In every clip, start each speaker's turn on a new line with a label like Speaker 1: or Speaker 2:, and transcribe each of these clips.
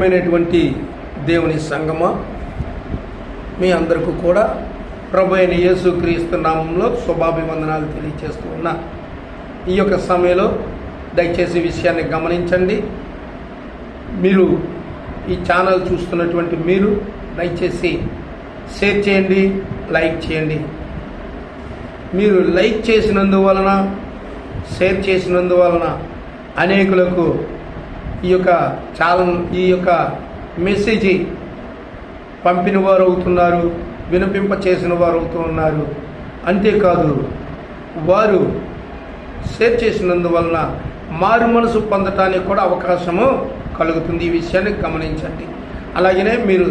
Speaker 1: ప్రియమైనటువంటి దేవుని సంగమ. మీ అందరికీ కూడా ప్రభు అయిన యేసుక్రీస్తు నామంలో శుభాభివందనాలు తెలియజేస్తూ ఉన్నా. ఈ యొక్క సమయంలో దయచేసి విషయాన్ని గమనించండి. మీరు ఈ ఛానల్ చూస్తున్నటువంటి మీరు దయచేసి షేర్ చేయండి లైక్ చేయండి. మీరు లైక్ చేసినందువలన షేర్ చేసినందువలన అనేకులకు ఈ యొక్క చాలా ఈ యొక్క మెసేజ్ పంపిన వారు అవుతున్నారు వినిపింప చేసిన వారు అవుతున్నారు అంతేకాదు వారు షేర్ చేసినందువలన మారు మనసు పొందటానికి కూడా అవకాశము కలుగుతుంది. ఈ విషయాన్ని గమనించండి. అలాగనే మీరు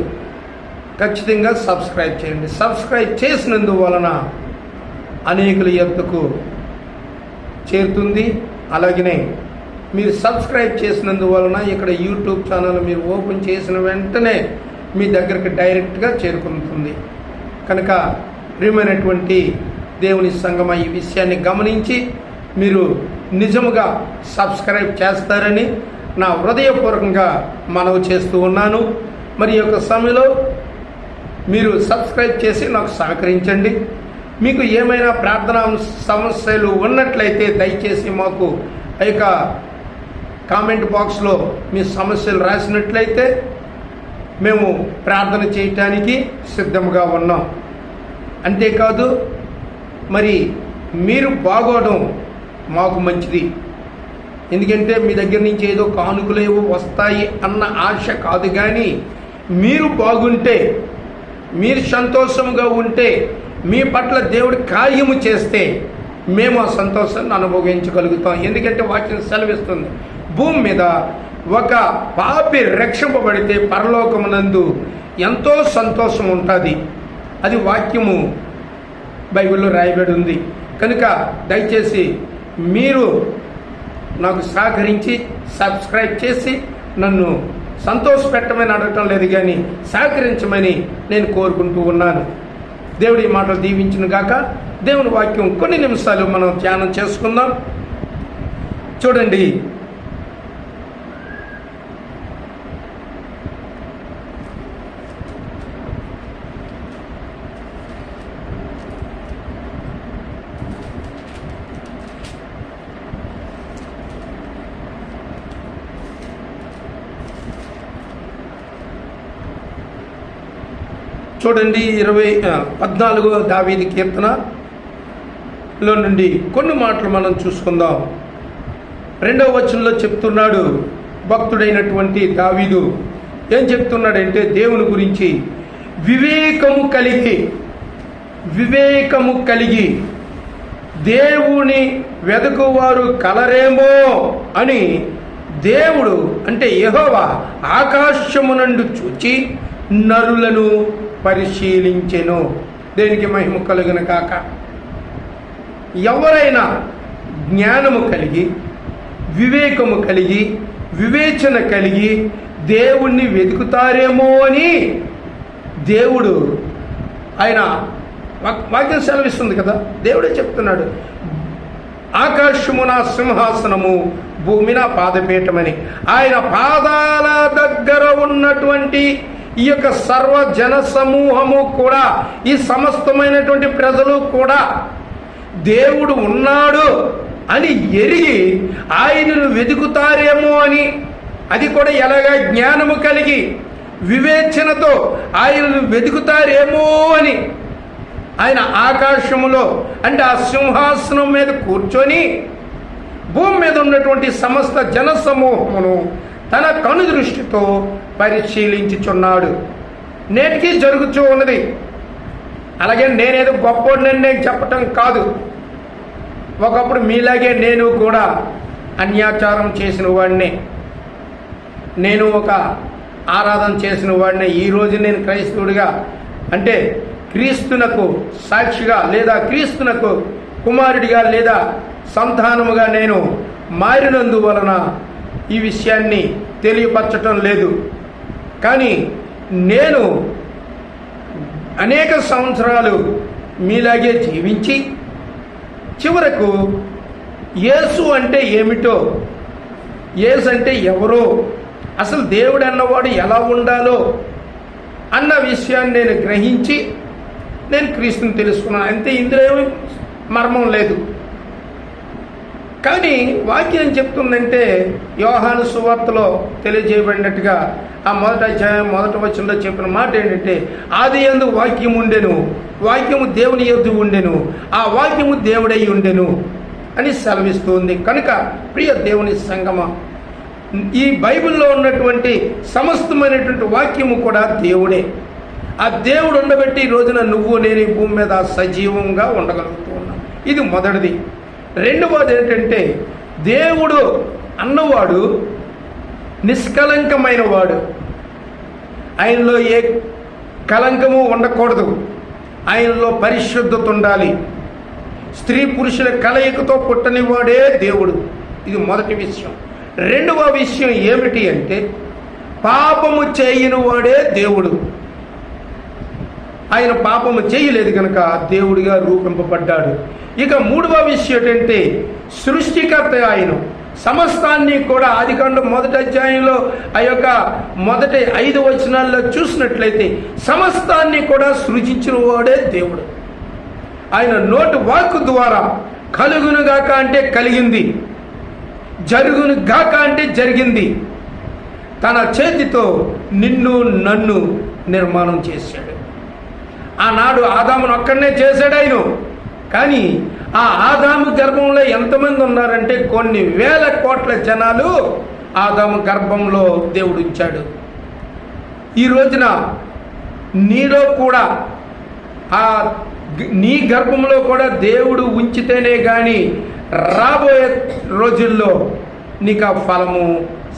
Speaker 1: ఖచ్చితంగా సబ్స్క్రైబ్ చేయండి. సబ్స్క్రైబ్ చేసినందువలన అనేకుల ఎత్తుకు చేరుతుంది. అలాగనే మీరు సబ్స్క్రైబ్ చేసినందువలన ఇక్కడ యూట్యూబ్ ఛానల్ మీరు ఓపెన్ చేసిన వెంటనే మీ దగ్గరికి డైరెక్ట్గా చేరుకుంటుంది. కనుక ప్రియమైనటువంటి దేవుని సంగమ ఈ విషయాన్ని గమనించి మీరు నిజముగా సబ్స్క్రైబ్ చేస్తారని నా హృదయపూర్వకంగా మనవి చేస్తూ ఉన్నాను. మరి యొక్క సమయంలో మీరు సబ్స్క్రైబ్ చేసి నాకు సహకరించండి. మీకు ఏమైనా ప్రార్థనా సమస్యలు ఉన్నట్లయితే దయచేసి మాకు ఆ యొక్క కామెంట్ బాక్స్లో మీ సమస్యలు రాసినట్లయితే మేము ప్రార్థన చేయటానికి సిద్ధంగా ఉన్నాం. అంతేకాదు మరి మీరు బాగోవడం మాకు మంచిది. ఎందుకంటే మీ దగ్గర నుంచి ఏదో కానుకలేవో వస్తాయి అన్న ఆశ కాదు కానీ మీరు బాగుంటే మీరు సంతోషంగా ఉంటే మీ పట్ల దేవుడు కార్యము చేస్తే మేము ఆ సంతోషాన్ని అనుభవించగలుగుతాం. ఎందుకంటే వాక్యం సెలవిస్తుంది. భూమి మీద ఒక పాపి రక్షింపబడితే పరలోకమునందు ఎంతో సంతోషం ఉంటుంది. అది వాక్యము బైబిల్లో రాయబడి ఉంది. కనుక దయచేసి మీరు నాకు సహకరించి సబ్స్క్రైబ్ చేసి నన్ను సంతోషపెట్టమని అడగటం లేదు కానీ సహకరించమని నేను కోరుకుంటూ ఉన్నాను. దేవుడి మాటలు దీవించిన గాక దేవుని వాక్యం కొన్ని నిమిషాలు మనం ధ్యానం చేసుకుందాం. చూడండి చూడండి ఇరవై పద్నాలుగో దావీది కీర్తనలో నుండి కొన్ని మాటలు మనం చూసుకుందాం. రెండవ వచనంలో చెప్తున్నాడు భక్తుడైనటువంటి దావీదు. ఏం చెప్తున్నాడంటే దేవుని గురించి వివేకము కలిగి వివేకము కలిగి దేవుని వెదకువారు కలరేమో అని దేవుడు అంటే యహోవా ఆకాశమునందు చూచి నరులను పరిశీలించెను. దేనికి మహిమ కలుగున కాక? ఎవరైనా జ్ఞానము కలిగి వివేకము కలిగి వివేచన కలిగి దేవుణ్ణి వెతుకుతారేమో అని దేవుడు ఆయన వాక్యం సెలవిస్తుంది కదా? దేవుడే చెప్తున్నాడు. ఆకాశము నా సింహాసనము భూమి నా పాదపీఠమని. ఆయన పాదాల దగ్గర ఉన్నటువంటి ఈ యొక్క సర్వ జన సమూహము కూడా ఈ సమస్తమైనటువంటి ప్రజలు కూడా దేవుడు ఉన్నాడు అని ఎరిగి ఆయనను వెతుకుతారేమో అని అది కూడా ఎలాగా జ్ఞానము కలిగి వివేచనతో ఆయనను వెతుకుతారేమో అని ఆయన ఆకాశములో అంటే ఆ సింహాసనం మీద కూర్చొని భూమి మీద ఉన్నటువంటి సమస్త జన సమూహమును తన కను దృష్టితో పరిశీలించుచున్నాడు. నేటికి జరుగుతూ ఉన్నది. అలాగే నేనేదో గొప్పోడినని నేను చెప్పటం కాదు. ఒకప్పుడు మీలాగే నేను కూడా అన్యాచారం చేసిన వాడిని. నేను ఒక ఆరాధన చేసిన వాడిని. ఈరోజు నేను క్రైస్తవుడిగా అంటే క్రీస్తునకు సాక్షిగా లేదా క్రీస్తునకు కుమారుడిగా లేదా సంతానముగా నేను మారినందువలన ఈ విషయాన్ని తెలియపరచటం లేదు. కానీ నేను అనేక సంవత్సరాలు మీలాగే జీవించి చివరకు యేసు అంటే ఏమిటో యేసు అంటే ఎవరో అసలు దేవుడు అన్నవాడు ఎలా ఉండాలో అన్న విషయాన్ని నేను గ్రహించి నేను క్రీస్తుని తెలుసుకున్నాను. అంతే ఇందులో ఏమి మర్మం లేదు. కానీ వాక్యం ఏం చెప్తుందంటే యోహాను సువార్తలో తెలియజేయబడినట్టుగా ఆ మొదట అధ్యాయం మొదటి చెప్పిన మాట ఏంటంటే ఆది ఎందు వాక్యం ఉండెను వాక్యము దేవుని ఎద్దు ఉండెను ఆ వాక్యము దేవుడై ఉండెను అని సెలవిస్తుంది. కనుక ప్రియ దేవుని సంగమ ఈ బైబిల్లో ఉన్నటువంటి సమస్తమైనటువంటి వాక్యము కూడా దేవుడే. ఆ దేవుడు ఉండబెట్టి ఈ రోజున నువ్వు నేను ఈ భూమి మీద సజీవంగా ఉండగలుగుతూ ఉన్నాం ఇది మొదటిది. రెండవది ఏంటంటే దేవుడు అన్నవాడు నిష్కలంకమైన వాడు ఆయనలో ఏ కలంకము ఉండకూడదు. ఆయనలో పరిశుద్ధత ఉండాలి. స్త్రీ పురుషుల కలయికతో పుట్టనివాడే దేవుడు. ఇది మొదటి విషయం. రెండవ విషయం ఏమిటి అంటే పాపము చేయని వాడే దేవుడు. ఆయన పాపము చేయలేదు కనుక దేవుడిగా రూపింపబడ్డాడు. ఇక మూడవ విషయం ఏంటంటే సృష్టికర్త ఆయన సమస్తాన్ని కూడా ఆదికాండం మొదటి అధ్యాయంలో ఆ యొక్క మొదటి ఐదు వచనాల్లో చూసినట్లయితే సమస్తాన్ని కూడా సృజించిన వాడే దేవుడు. ఆయన నోటు వాక్ ద్వారా కలుగును గాక అంటే కలిగింది. జరుగును గాక అంటే జరిగింది. తన చేతితో నిన్ను నన్ను నిర్మాణం చేశాడు. ఆనాడు ఆదామును ఒక్కడనే చేశాడు ఆయన. కానీ ఆ ఆదాము గర్భంలో ఎంతమంది ఉన్నారంటే కొన్ని వేల కోట్ల జనాలు ఆదాము గర్భంలో దేవుడు ఉంచాడు ఈ రోజున నీలో కూడా ఆ నీ గర్భంలో కూడా దేవుడు ఉంచితేనే కానీ రాబోయే రోజుల్లో నీకు ఆ ఫలము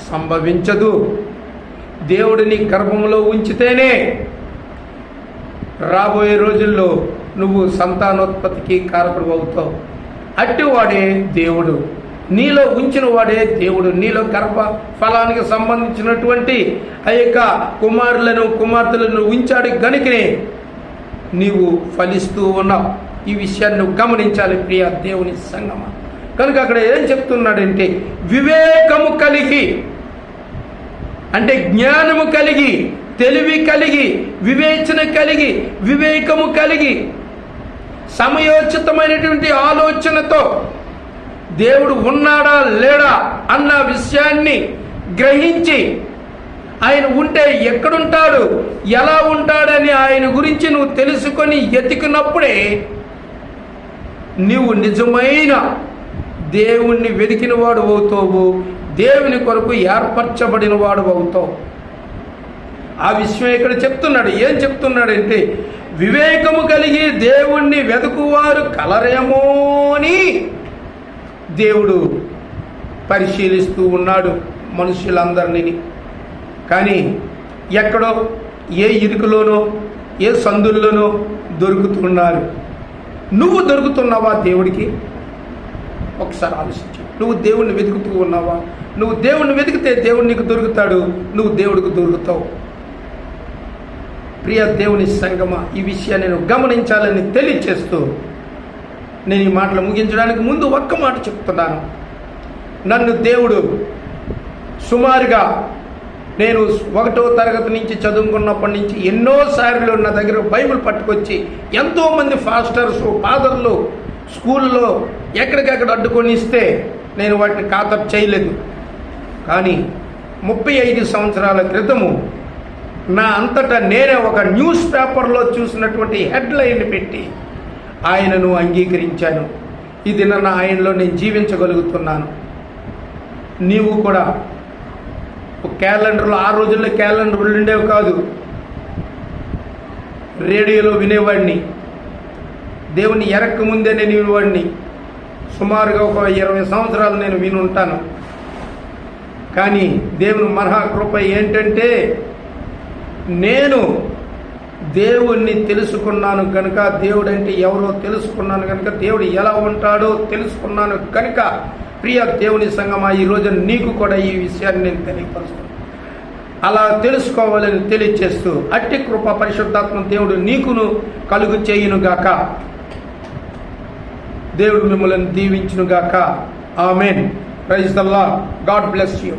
Speaker 1: సంభవించదు. దేవుడిని గర్భంలో ఉంచితేనే రాబోయే రోజుల్లో నువ్వు సంతానోత్పత్తికి కారకుడు అవుతావు అట్టివాడే దేవుడు. నీలో ఉంచిన వాడే దేవుడు. నీలో గర్భ ఫలానికి సంబంధించినటువంటి ఆ యొక్క కుమారులను కుమార్తెలను ఉంచాడు గనుకనే నీవు ఫలిస్తూ ఉన్నావు. ఈ విషయాన్ని నువ్వు గమనించాలి ప్రియ దేవుని సంగమ. కనుక అక్కడ ఏం చెప్తున్నాడంటే వివేకము కలిగి అంటే జ్ఞానము కలిగి తెలివి కలిగి వివేచన కలిగి వివేకము కలిగి సమయోచితమైనటువంటి ఆలోచనతో దేవుడు ఉన్నాడా లేడా అన్న విషయాన్ని గ్రహించి ఆయన ఉంటే ఎక్కడుంటాడు ఎలా ఉంటాడని ఆయన గురించి నువ్వు తెలుసుకొని ఎతికినప్పుడే నీవు నిజమైన దేవుణ్ణి వెతికిన వాడు అవుతావు దేవుని కొరకు ఏర్పరచబడిన వాడు అవుతావు. ఆ విషయం ఇక్కడ చెప్తున్నాడు. ఏం చెప్తున్నాడంటే వివేకము కలిగి దేవుణ్ణి వెతుకువారు కలరేమో అని దేవుడు పరిశీలిస్తూ ఉన్నాడు మనుషులందరినీ. కానీ ఎక్కడో ఏ ఇరుకులోనో ఏ సందుల్లోనో దొరుకుతున్నారు. నువ్వు దొరుకుతున్నావా దేవుడికి? ఒకసారి ఆలోచించు. నువ్వు దేవుణ్ణి వెతుకుతూ ఉన్నావా? నువ్వు దేవుణ్ణి వెతికితే దేవుడు నీకు దొరుకుతాడు. నువ్వు దేవుడికి దొరుకుతావు. ప్రియ దేవుని సంగమ ఈ విషయాన్ని నేను గమనించాలని తెలియచేస్తూ నేను ఈ మాటలు ముగించడానికి ముందు ఒక్క మాట చెప్తున్నాను. నన్ను దేవుడు సుమారుగా నేను ఒకటో తరగతి నుంచి చదువుకున్నప్పటి నుంచి ఎన్నోసార్లు నా దగ్గర బైబిల్ పట్టుకొచ్చి ఎంతోమంది ఫాస్టర్స్ ఫాదర్లు స్కూల్లో ఎక్కడికెక్కడ అడ్డుకొని ఇస్తే నేను వాటిని ఖాతప్ చేయలేదు. కానీ ముప్పై ఐదు సంవత్సరాల క్రితము నా అంతటా నేనే ఒక న్యూస్ పేపర్లో చూసినటువంటి హెడ్లైన్ పెట్టి ఆయనను అంగీకరించాను. ఇది నన్ను ఆయనలో నేను జీవించగలుగుతున్నాను. నీవు కూడా క్యాలెండర్లు క్యాలెండర్లో ఆ రోజుల్లో క్యాలెండర్లు ఉండేవి కాదు. రేడియోలో వినేవాడిని. దేవుని ఎరక్క ముందే నేను వినేవాడిని. సుమారుగా ఒక ఇరవై సంవత్సరాలు నేను వినుంటాను. కానీ దేవుని మహాకృప ఏంటంటే నేను దేవుణ్ణి తెలుసుకున్నాను కనుక దేవుడు అంటే ఎవరో తెలుసుకున్నాను కనుక దేవుడు ఎలా ఉంటాడో తెలుసుకున్నాను కనుక ప్రియ దేవుని సంగమా ఈ రోజు నీకు కూడా ఈ విషయాన్ని నేను తెలియపరుస్తాను. అలా తెలుసుకోవాలని తెలియచేస్తూ అట్టి కృప పరిశుద్ధాత్మ దేవుడు నీకును కలుగు చేయునుగాక దేవుడు మిమ్మల్ని దీవించునుగాక amen. Praise దల్లా God bless you.